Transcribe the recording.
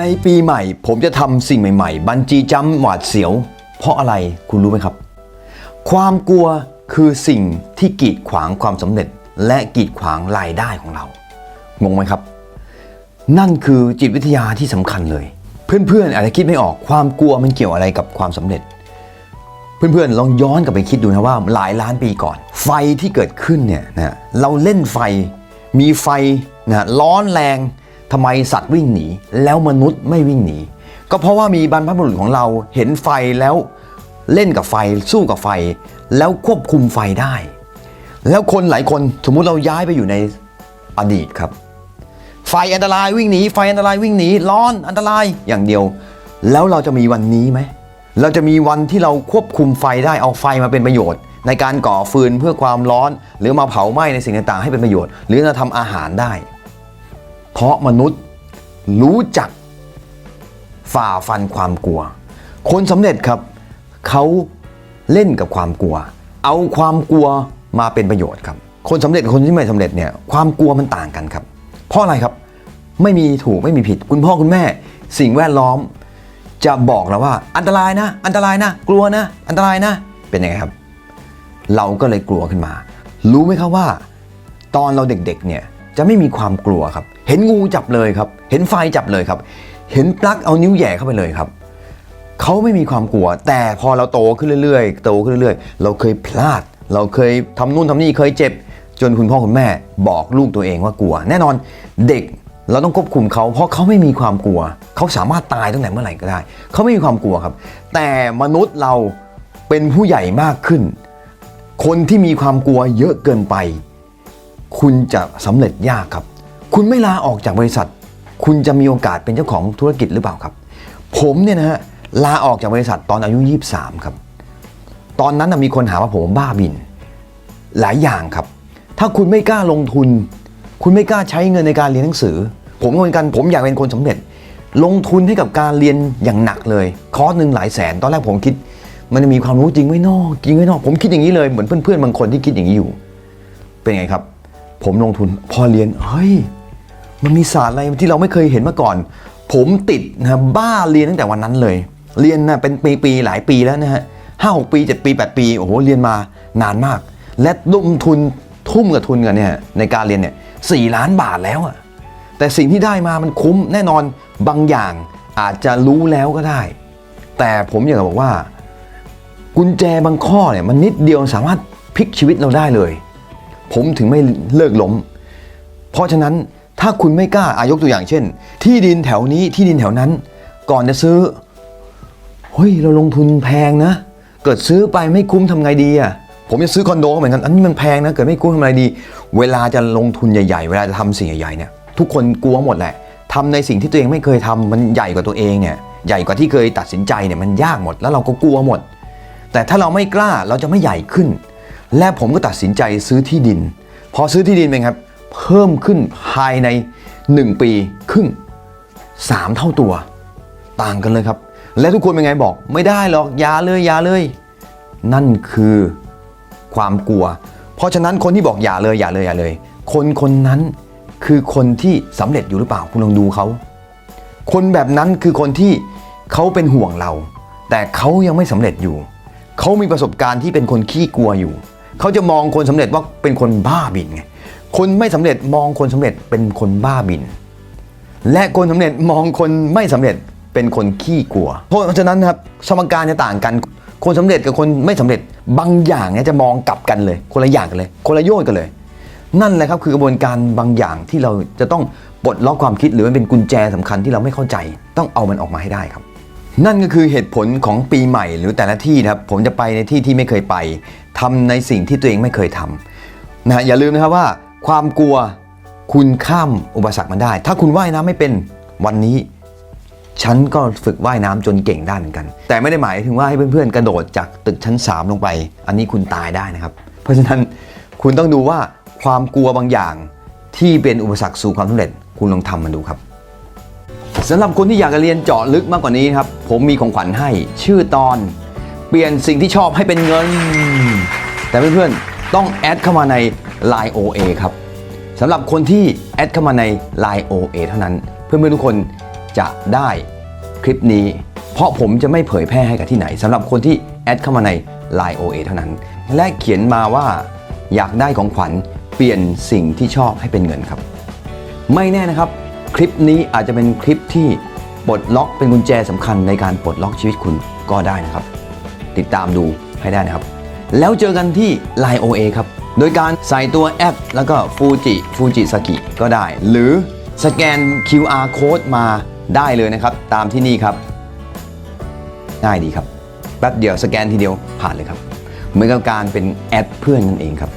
ในปีใหม่ ผมจะทำสิ่งใหม่ ๆ บันจีจัมหวาดเสียว เพราะอะไรคุณรู้ไหมครับ ความกลัวคือสิ่งที่กีดขวางความสำเร็จ และกีดขวางรายได้ของเรา งงไหมครับ นั่นคือจิตวิทยาที่สำคัญเลย เพื่อนๆอาจจะคิดไม่ออกความกลัวมันเกี่ยวอะไรกับความสำเร็จ เพื่อนๆลองย้อนกลับไปคิดดูนะว่าหลายล้านปีก่อน ไฟที่เกิดขึ้นเนี่ยนะเราเล่นไฟ มีไฟนะร้อนแรง ทำไมสัตว์วิ่งหนี แล้วมนุษย์ไม่วิ่งหนี ก็เพราะว่ามีบรรพบุรุษของเราเห็นไฟแล้วเล่นกับไฟสู้กับไฟ แล้วควบคุมไฟได้ แล้วคนหลายคนสมมุติเราย้ายไปอยู่ในอดีตครับ ไฟอันตรายวิ่งหนีไฟอันตรายวิ่งหนีร้อนอันตรายอย่างเดียว แล้วเราจะมีวันนี้ไหมเราจะมีวันที่เราควบคุมไฟได้เอาไฟมาเป็นประโยชน์ ในการก่อฟืนเพื่อความร้อน หรือมาเผาไหม้ในสิ่งต่างๆให้เป็นประโยชน์ หรือเราทำอาหารได้ เพราะมนุษย์รู้จักฝ่าฟันความกลัว คนสำเร็จครับเขาเล่นกับความกลัว เอาความกลัวมาเป็นประโยชน์ครับ คนสำเร็จกับคนที่ไม่สำเร็จเนี่ยความกลัวมันต่างกันครับ เพราะอะไรครับไม่มีถูกไม่มีผิด คุณพ่อคุณแม่ สิ่งแวดล้อม จะบอกเราว่า อันตรายนะ อันตรายนะ กลัวนะ อันตรายนะ เป็นยังไงครับ เราก็เลยกลัวขึ้นมา รู้ไหมครับว่า ตอนเราเด็กๆเนี่ย จะไม่มีความกลัวครับ เห็นงูจับเลยครับ เห็นไฟจับเลยครับ เห็นปลั๊กเอานิ้วแย่เข้าไปเลยครับเขาไม่มีความกลัว แต่พอเราโตขึ้นเรื่อยๆโตขึ้นเรื่อยๆ เราเคยพลาด เราเคยทำนู่นทำนี่เคยเจ็บ จนคุณพ่อคุณแม่บอกลูกตัวเองว่ากลัว แน่นอนเด็กเราต้องควบคุมเขาเพราะเขาไม่มีความกลัว เขาสามารถตายตั้งแต่เมื่อไหร่ก็ได้เขาไม่มีความกลัวครับ แต่มนุษย์เราเป็นผู้ใหญ่มากขึ้น คนที่มีความกลัวเยอะเกินไป คุณจะสำเร็จยากครับ คุณไม่ลาออกจากบริษัท คุณจะมีโอกาสเป็นเจ้าของธุรกิจหรือเปล่าครับ ผมเนี่ยนะฮะลาออกจากบริษัทตอนอายุ 23 ครับ ตอนนั้นนะมีคนหาว่าผมบ้าบิน หลายอย่างครับ ถ้าคุณไม่กล้าลงทุน คุณไม่กล้าใช้เงินในการเรียนหนังสือ ผมก็เหมือนกันผมอยากเป็นคนสำเร็จ ลงทุนให้กับการเรียนอย่างหนักเลย คอร์สหนึ่งหลายแสน ตอนแรกผมคิด มันจะมีความรู้จริงไหมนอกจริงไหมนอก ผมคิดอย่างนี้เลยเหมือนเพื่อนๆบางคนที่คิดอย่างนี้อยู่ เป็นไงครับ ผมลงทุนพอเรียนเฮ้ยมันมีศาสตร์อะไรที่เราไม่เคยเห็นมาก่อน ผมติดนะบ้าเรียนตั้งแต่วันนั้นเลย เรียนนะเป็นปีๆหลายปีแล้วนะฮะห้าหกปีเจ็ดปีแปดปีโอ้โหเรียนมานานมาก และลงทุนทุ่มกับทุนกันเนี่ยในการเรียนเนี่ยสี่ล้านบาทแล้วอะแต่สิ่งที่ได้มามันคุ้มแน่นอนบางอย่างอาจจะรู้แล้วก็ได้ แต่ผมอยากจะบอกว่า กุญแจบางข้อเนี่ยมันนิดเดียวสามารถพลิกชีวิตเราได้เลย ผมถึงไม่เลิกล้ม เพราะฉะนั้นถ้าคุณไม่กล้าอายกตัวอย่างเช่น ที่ดินแถวนี้ที่ดินแถวนั้น ก่อนจะซื้อเฮ้ยเราลงทุนแพงนะ เกิดซื้อไปไม่คุ้มทำไงดีอะผมจะซื้อคอนโดเหมือนกันอันนี้มันแพงนะเกิดไม่คุ้มทำไงดี เวลาจะลงทุนใหญ่ๆ เวลาจะทำสิ่งใหญ่ๆเนี่ยทุกคนกลัวหมดแหละทำในสิ่งที่ตัวเองไม่เคยทำมันใหญ่กว่าตัวเองเนี่ยใหญ่กว่าที่เคยตัดสินใจเนี่ยมันยากหมดแล้วเราก็กลัวหมด แต่ถ้าเราไม่กล้าเราจะไม่ใหญ่ขึ้น และผมก็ตัดสินใจซื้อที่ดิน พอซื้อที่ดินเป็นครับ เพิ่มขึ้นภายใน 1 ปีครึ่ง 3 เท่าตัว ต่างกันเลยครับ และทุกคนเป็นไงบอก ไม่ได้หรอกอย่าเลยอย่าเลย นั่นคือความกลัว เพราะฉะนั้นคนที่บอกอย่าเลยอย่าเลยอย่าเลย คนคนนั้นคือคนที่สำเร็จอยู่หรือเปล่าคุณลองดูเขา คนแบบนั้นคือคนที่เขาเป็นห่วงเรา แต่เขายังไม่สำเร็จอยู่ เขามีประสบการณ์ที่เป็นคนขี้กลัวอยู่ เขาจะมองคนสำเร็จว่าเป็นคนบ้าบินไงคนไม่สำเร็จมองคนสำเร็จเป็นคนบ้าบิน และคนสำเร็จมองคนไม่สำเร็จเป็นคนขี้กลัว เพราะฉะนั้นนะครับสมการจะต่างกัน คนสำเร็จกับคนไม่สำเร็จบางอย่างเนี่ยจะมองกลับกันเลย คนละอย่างกันเลย คนละโยชน์กันเลย นั่นแหละครับคือกระบวนการบางอย่างที่เราจะต้องปลดล็อกความคิดหรือมันเป็นกุญแจสำคัญที่เราไม่เข้าใจ ต้องเอามันออกมาให้ได้ครับนั่นก็คือเหตุผลของปีใหม่หรือแต่ละที่นะครับผมจะไปในที่ที่ไม่เคยไป ทำในสิ่งที่ตัวเองไม่เคยทำนะฮะอย่าลืมนะครับว่า ความกลัวคุณข้ามอุปสรรคมันได้ ถ้าคุณว่ายน้ำไม่เป็นวันนี้ฉันก็ฝึกว่ายน้ำจนเก่งได้เหมือนกัน แต่ไม่ได้หมายถึงว่าให้เพื่อนๆ กระโดดจากตึกชั้น 3 ลงไป อันนี้คุณตายได้นะครับ เพราะฉะนั้นคุณต้องดูว่าความกลัวบางอย่างที่เป็นอุปสรรคสู่ความสำเร็จ คุณลองทำมันดูครับสำหรับคนที่อยากจะเรียนเจาะลึกมากกว่านี้ครับ ผมมีของขวัญให้ชื่อตอน เปลี่ยนสิ่งที่ชอบให้เป็นเงิน แต่เพื่อนๆ ต้องแอดเข้ามาใน Line OA ครับสำหรับคนที่แอดเข้ามาใน Line OA เท่านั้น เพื่อนๆทุกคนจะได้คลิปนี้ เพราะผมจะไม่เผยแพร่ให้กับที่ไหนสำหรับคนที่แอดเข้ามาใน Line OA เท่านั้น และเขียนมาว่าอยากได้ของขวัญเปลี่ยนสิ่งที่ชอบให้เป็นเงินครับ ไม่แน่นะครับ คลิปนี้อาจจะเป็นคลิปที่ปลดล็อกเป็นกุญแจสำคัญในการปลดล็อกชีวิตคุณก็ได้นะครับ ติดตามดูให้ได้นะครับ แล้วเจอกันที่ Line OA ครับ โดยการใส่ตัวแอป แล้วก็ฟูจิฟูจิสกิก็ได้ หรือสแกน QR code มาได้เลยนะครับ ตามที่นี่ครับ ง่ายดีครับ แป๊บเดียวสแกนทีเดียวผ่านเลยครับ เหมือนกับการเป็นแอดเพื่อนนั่นเองครับ